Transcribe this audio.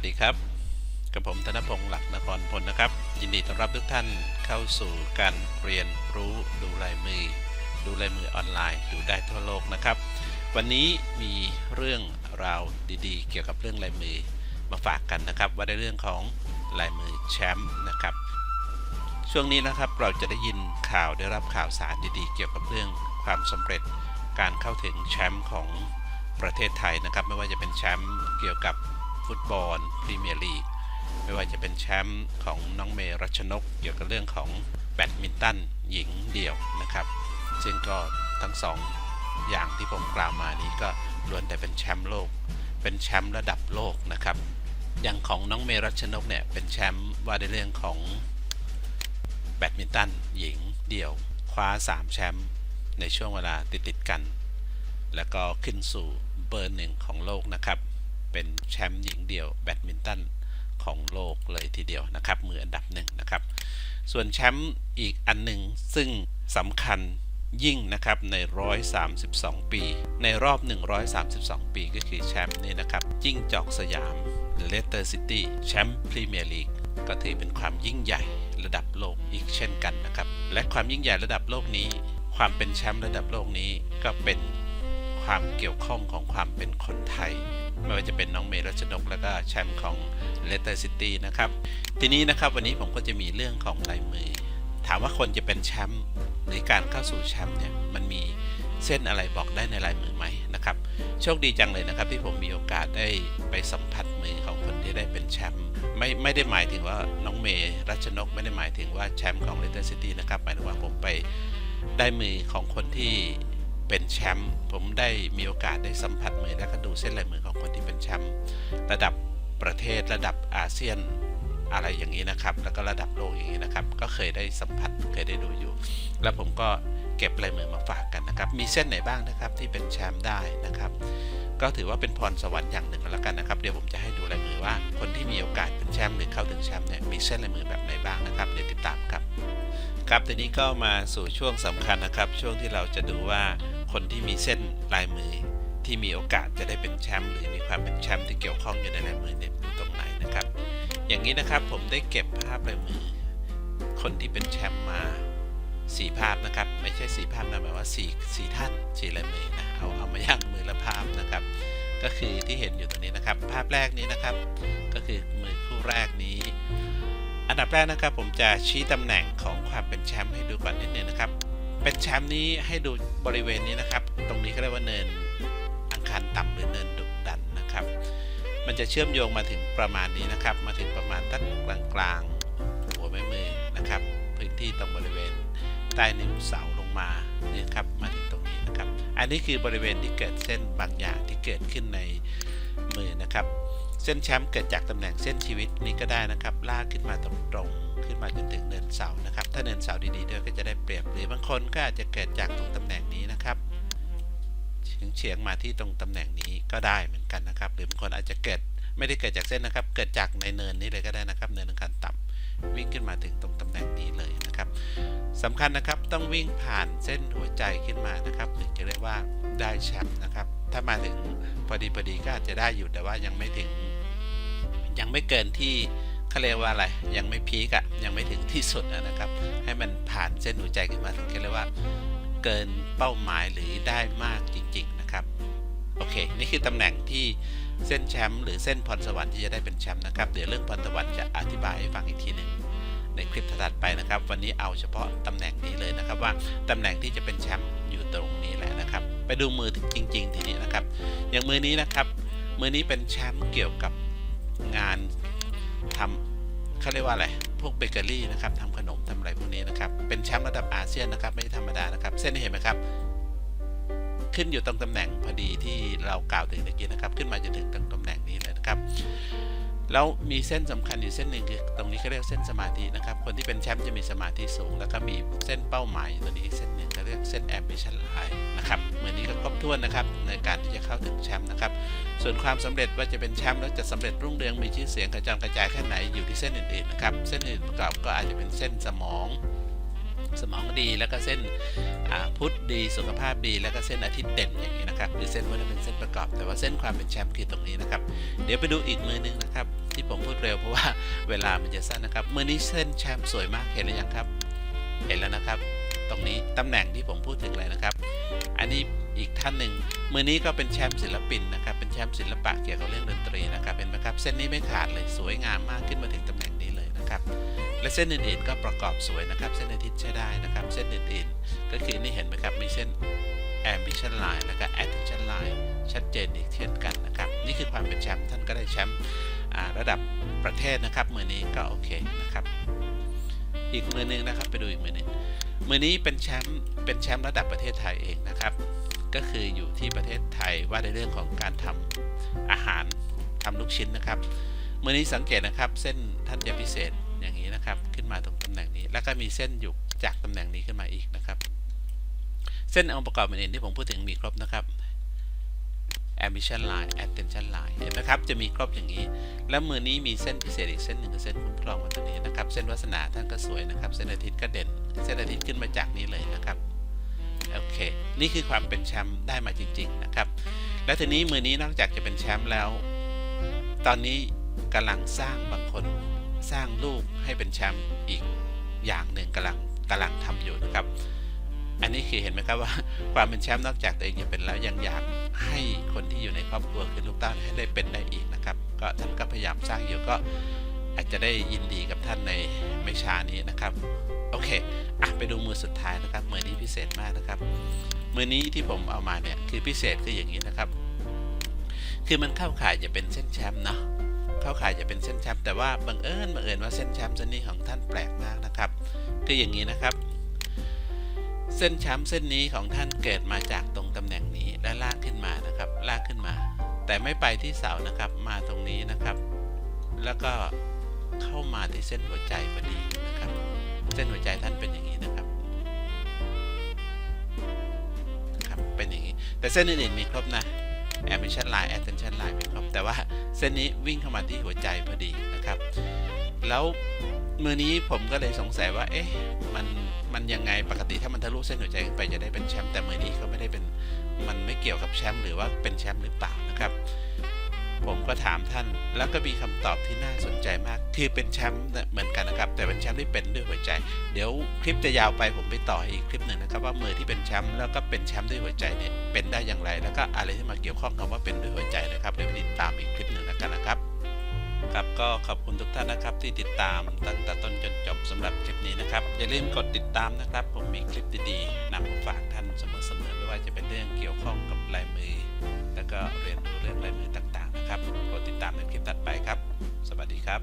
วัสดีครับ กับผมธนพงศ์หลักนครพลนะครับ ยินดีต้อนรับทุกท่านเข้าสู่การเรียนรู้ดูลายมือ ดูลายมือออนไลน์ดูได้ทั่วโลกนะครับ วันนี้มีเรื่องราวดีๆ เกี่ยวกับเรื่องลายมือมาฝากกันนะครับ ว่าในเรื่องของลายมือแชมป์นะครับ ช่วงนี้นะครับเราจะได้ยินข่าวได้รับข่าวสารดีๆ เกี่ยวกับเรื่องความสำเร็จการเข้าถึงแชมป์ของประเทศไทยนะครับ ไม่ว่าจะเป็นแชมป์เกี่ยวกับ ฟุตบอลพรีเมียร์ลีกไม่ว่าจะเป็นแชมป์ของน้องเมรัชนก เกี่ยวกับเรื่องของแบดมินตันหญิงเดี่ยวนะครับ ซึ่งก็ทั้งสองอย่างที่ผมกล่าวมานี้ก็ล้วนแต่เป็นแชมป์โลก เป็นแชมป์ระดับโลกนะครับ อย่างของน้องเมรัชนกเนี่ยเป็นแชมป์ว่าในเรื่องของแบดมินตันหญิงเดี่ยวคว้า 3 แชมป์ในช่วงเวลาติดๆกัน แล้วก็ขึ้นสู่เบอร์หนึ่งของโลกนะครับ เป็นแชมป์หญิงเดี่ยวแบดมินตันของโลกเลยทีเดียวนะครับ มืออันดับหนึ่งนะครับ ส่วนแชมป์อีกอันหนึ่งซึ่งสำคัญยิ่งนะครับใน 132 ปี ในรอบ 132 ปีก็คือแชมป์นี่นะครับ จิ้งจอกสยามเลสเตอร์ซิตี้แชมป์พรีเมียร์ลีกก็ถือเป็นความยิ่งใหญ่ระดับโลกอีกเช่นกันนะครับ และความยิ่งใหญ่ระดับโลกนี้ ความเป็นแชมป์ระดับโลกนี้ก็เป็น ความเกี่ยวข้องของความเป็นคนไทย ไม่ว่าจะเป็นน้องเมย์รัชนก แล้วก็แชมป์ของเลสเตอร์ซิตี้นะครับ ทีนี้นะครับวันนี้ผมก็จะมีเรื่องของลายมือ ถามว่าคนจะเป็นแชมป์หรือการเข้าสู่แชมป์เนี่ยมันมีเส้นอะไรบอกได้ในลายมือไหมนะครับ โชคดีจังเลยนะครับที่ผมมีโอกาสได้ไปสัมผัสมือของคนที่ได้เป็นแชมป์ไม่ไม่ได้หมายถึงว่าน้องเมย์รัชนกไม่ได้หมายถึงว่าแชมป์ของเลสเตอร์ซิตี้นะครับหมายถึงว่าผมไปได้มือของคนที่ เป็นแชมป์ผมได้มีโอกาสได้สัมผัสมือและก็ดูเส้นลายมือของคนที่เป็นแชมป์ระดับประเทศระดับอาเซียนอะไรอย่างนี้นะครับ แล้วก็ระดับโลกอย่างนี้นะครับ ก็เคยได้สัมผัสเคยได้ดูอยู่ แล้วผมก็เก็บลายมือมาฝากกันนะครับ มีเส้นไหนบ้างนะครับที่เป็นแชมป์ได้นะครับ ก็ถือว่าเป็นพรสวรรค์อย่างหนึ่งแล้วกันนะครับ เดี๋ยวผมจะให้ดูลายมือว่า คนที่มีโอกาสเป็นแชมป์หรือเข้าถึงแชมป์เนี่ยมีเส้นลายมือแบบไหนบ้างนะครับ เดี๋ยวติดตามครับ ครับทีนี้ก็มาสู่ช่วงสำคัญนะครับ ช่วงที่เราจะดูว่า คนที่มีเส้นลายมือที่มีโอกาสจะได้เป็นแชมป์หรือมีความเป็นแชมป์ที่เกี่ยวข้องอยู่ในลายมือเนี่ยอยู่ตรงไหนนะครับ อย่างนี้นะครับผมได้เก็บภาพลายมือ คนที่เป็นแชมป์มาสี่ภาพนะครับ ไม่ใช่สี่ภาพนะหมายว่าสี่สี่ท่านสี่ลายมือนะเอาเอามาย่างมือละภาพนะครับ ก็คือที่เห็นอยู่ตรงนี้นะครับ ภาพแรกนี้นะครับ ก็คือมือคู่แรกนี้ อันดับแรกนะครับผมจะชี้ตำแหน่งของความเป็นแชมป์ให้ดูก่อนนิดนึงนะครับ เป็นแชมป์นี้ให้ดูบริเวณนี้นะครับ ตรงนี้ก็เรียกว่าเนินอังคารต่ำหรือเนินดุดันนะครับ มันจะเชื่อมโยงมาถึงประมาณนี้นะครับ มาถึงประมาณตั้งกลางๆ หัวแม่มือนะครับ พื้นที่ตรงบริเวณใต้นิ้วเสาลงมานี่ครับมาถึงตรงนี้นะครับ อันนี้คือบริเวณที่เกิดเส้นบางอย่างที่เกิดขึ้นในมือนะครับ เส้นแชมป์เกิดจากตำแหน่งเส้นชีวิตนี้ก็ได้นะครับ ลากขึ้นมาตรงๆ ขึ้นมาจนถึงเนินเสานะครับ ถ้าเนินเสาดีๆด้วยก็จะได้เปรียบ หรือบางคนก็อาจจะเกิดจากตรงตำแหน่งนี้นะครับเฉียงมาที่ตรงตำแหน่งนี้ก็ได้เหมือนกันนะครับ หรือบางคนอาจจะเกิดไม่ได้เกิดจากเส้นนะครับ เกิดจากในเนินนี้เลยก็ได้นะครับ เนินอังคารต่ำวิ่งขึ้นมาถึงตรงตำแหน่งนี้เลยนะครับสำคัญนะครับต้องวิ่งผ่านเส้นหัวใจขึ้นมานะครับถึงจะเรียกว่าได้แชมป์นะครับ ถ้ามาถึงพอดีพอดีก็อาจจะได้อยู่แต่ว่ายังไม่ถึง ยังไม่เกินที่เขาเรียกว่าอะไร ยังไม่พีกอะยังไม่ถึงที่สุดะนะครับ ให้มันผ่านเส้นหัวใจขึ้นมาถึงเรียกว่าเกินเป้าหมายหรือได้มากจริง ๆนะครับ โอเค นี่คือตำแหน่งที่เส้นแชมป์หรือเส้นพรสวรรค์ที่จะได้เป็นแชมป์นะครับ เดี๋ยวเรื่องพรสวรรค์จะอธิบายให้ฟังอีกทีหนึ่งในคลิปถัดไปนะครับ วันนี้เอาเฉพาะตำแหน่งนี้เลยนะครับว่าตำแหน่งที่จะเป็นแชมป์อยู่ตรงนี้แหละนะครับ ไปดูมือจริง ๆ ทีนี้นะครับ อย่างมือนี้นะครับ มือนี้เป็นแชมป์เกี่ยวกับ ทำเขาเรียกว่าอะไร พวกเบเกอรี่นะครับทำขนมทำอะไรพวกนี้นะครับ เป็นแชมป์ระดับอาเซียนนะครับ ไม่ธรรมดานะครับ เส้นนี้เห็นไหมครับ ขึ้นอยู่ตรงตำแหน่งพอดีที่เรากล่าวถึงเมื่อกี้นะครับ ขึ้นมาจนถึงตรงตำแหน่งนี้เลยนะครับ แล้วมีเส้นสำคัญอยู่เส้นหนึ่งคือตรงนี้เขาเรียกเส้นสมาธินะครับ คนที่เป็นแชมป์จะมีสมาธิสูง แล้วก็มีเส้นเป้าหมาย ตัวนี้เส้นหนึ่งเขาเรียกเส้น ambition line นะครับเหมือนนี้ก็ครบถ้วนนะครับในการที่จะเข้าถึงแชมป์นะครับ ส่วนความสำเร็จว่าจะเป็นแชมป์แล้วจะสำเร็จรุ่งเรืองมีชื่อเสียงกระจายกระจายแค่ไหนอยู่ที่เส้นอื่นๆนะครับเส้นอื่นประกอบก็อาจจะเป็นเส้นสมองสมองดีแล้วก็เส้นพุทธดีสุขภาพดีแล้วก็เส้นอาทิตย์เด่นอย่างนี้นะครับหรือเส้นพวกนี้เป็นเส้นประกอบ แต่ว่าเส้นความเป็นแชมป์คือตรงนี้นะครับ เดี๋ยวไปดูอีกมือนึงนะครับ ที่ผมพูดเร็วเพราะว่าเวลามันจะสั้นนะครับมือนี้เส้นแชมป์สวยมากเห็นหรือยังครับ เห็นแล้วนะครับ ตรงนี้ตำแหน่งที่ผมพูดถึงเลยนะครับ อันนี้อีกท่านหนึ่งมือนี้ก็เป็นแชมป์ศิลปินนะครับ เป็นแชมป์ศิลปะเกี่ยวกับเรื่องดนตรีนะครับเห็นไหมครับเส้นนี้ไม่ขาดเลยสวยงามมากขึ้นมาถึงตำแหน่งนี้เลยนะครับและเส้นอื่นๆก็ประกอบสวยนะครับ เส้นอาทิตย์ใช้ได้นะครับ เส้นอื่นๆ ก็คือนี่เห็นไหมครับมีเส้น ambition line แล้วก็ attention line ชัดเจนอีกเช่นกันนะครับ นี่คือความเป็นแชมป์ท่านก็ได้แชมป์ ระดับประเทศนะครับมือนี้ก็โอเคนะครับ อีกมือหนึงนะครับไปดูอีกมือหนึงมือนี้เป็นแชมป์เป็นแชมป์ระดับประเทศไทยเองนะครับ ก็คืออยู่ที่ประเทศไทยว่าในเรื่องของการทำอาหารทำลูกชิ้นนะครับมือนี้สังเกตนะครับ เส้นท่านจะพิเศษอย่างนี้นะครับ ขึ้นมาตรงตำแหน่งนี้ แล้วก็มีเส้นอยู่จากตำแหน่งนี้ขึ้นมาอีกนะครับ เส้นองค์ประกอบอื่นๆที่ผมพูดถึงมีครบนะครับ ambition line attention line เห็นไหมครับ จะมีครบอย่างนี้ แล้วมือนี้มีเส้นพิเศษอีกเส้นหนึ่งคือเส้นคุ้มครองมาตัวนี้นะครับ เส้นวาสนาท่านก็สวยนะครับ เส้นอาทิตย์ก็เด่น เส้นอาทิตย์ขึ้นมาจากนี้เลยนะครับ โอเค นี่คือความเป็นแชมป์ได้มาจริง ๆ นะครับ และทีนี้มือนี้นอกจากจะเป็นแชมป์แล้ว ตอนนี้กำลังสร้างบางคนสร้างลูกให้เป็นแชมป์อีกอย่างหนึ่งกำลังกำลังทำอยู่นะครับ อันนี้คือเห็นไหมครับว่าความเป็นแชมป์นอกจากตัวเองจะเป็นแล้วยังอยากให้คนที่อยู่ในครอบครัวคือลูกเต้าให้ได้เป็นได้อีกนะครับ ก็ท่านก็พยายามสร้างอยู่ก็อาจจะได้ยินดีกับท่านในไม่ช้านี้นะครับโอเคอะไปดูมือสุดท้ายนะครับมือนี้พิเศษมากนะครับ มือนี้ที่ผมเอามาเนี่ยคือพิเศษคืออย่างนี้นะครับ คือมันเข้าข่ายจะเป็นเส้นแชมป์เนาะเข้าข่ายจะเป็นเส้นแชมป์แต่ว่าบังเอิญบังเอิญว่าเส้นแชมป์เส้นนี้ของท่านแปลกมากนะครับคืออย่างนี้นะครับ เส้นชมป์เส้นนี้ของท่านเกิดมาจากตรงตำแหน่งนี้และลากขึ้นมานะครับ ลากขึ้นมา แต่ไม่ไปที่เสานะครับ มาตรงนี้นะครับ แล้วก็เข้ามาที่เส้นหัวใจพอดีนะครับ เส้นหัวใจท่านเป็นอย่างนี้นะครับครับเป็นอย่างนี้ แต่เส้นอื่นๆมีครบนะ ambition line attention line มีครบแต่ว่าเส้นนี้วิ่งเข้ามาที่หัวใจพอดีนะครับ แล้ว มือนี้ผมก็เลยสงสัยว่า เอ๊ะ มัน มันยังไง ปกติถ้ามันทะลุเส้นหัวใจขึ้นไปจะได้เป็นแชมป์ แต่มือนี้เขาไม่ได้เป็น มันไม่เกี่ยวกับแชมป์หรือว่าเป็นแชมป์หรือเปล่านะครับ ผมก็ถามท่าน แล้วก็มีคำตอบที่น่าสนใจมาก คือเป็นแชมป์เหมือนกันนะครับ แต่เป็นแชมป์ที่เป็นด้วยหัวใจ เดี๋ยวคลิปจะยาวไป ผมไปต่ออีกคลิปหนึ่งนะครับ ว่ามือที่เป็นแชมป์แล้วก็เป็นแชมป์ด้วยหัวใจเนี่ย เป็นได้อย่างไร แล้วก็อะไรที่มาเกี่ยวข้องกับว่าเป็นด้วยหัวใจนะครับ เดี๋ยวไปติดตามอีกคลิปหนึ่งแล้วกันนะครับ ครับก็ขอบคุณทุกท่านนะครับที่ติดตามตั้งแต่ต้นจนจบสำหรับคลิปนี้นะครับ อย่าลืมกดติดตามนะครับ ผมมีคลิปดีๆนำมาฝากท่านเสมอๆไม่ว่าจะเป็นเรื่องเกี่ยวข้องกับลายมือ แล้วก็เรียนรู้เรื่องลายมือต่างๆนะครับกดติดตามในคลิปถัดไปครับ สวัสดีครับ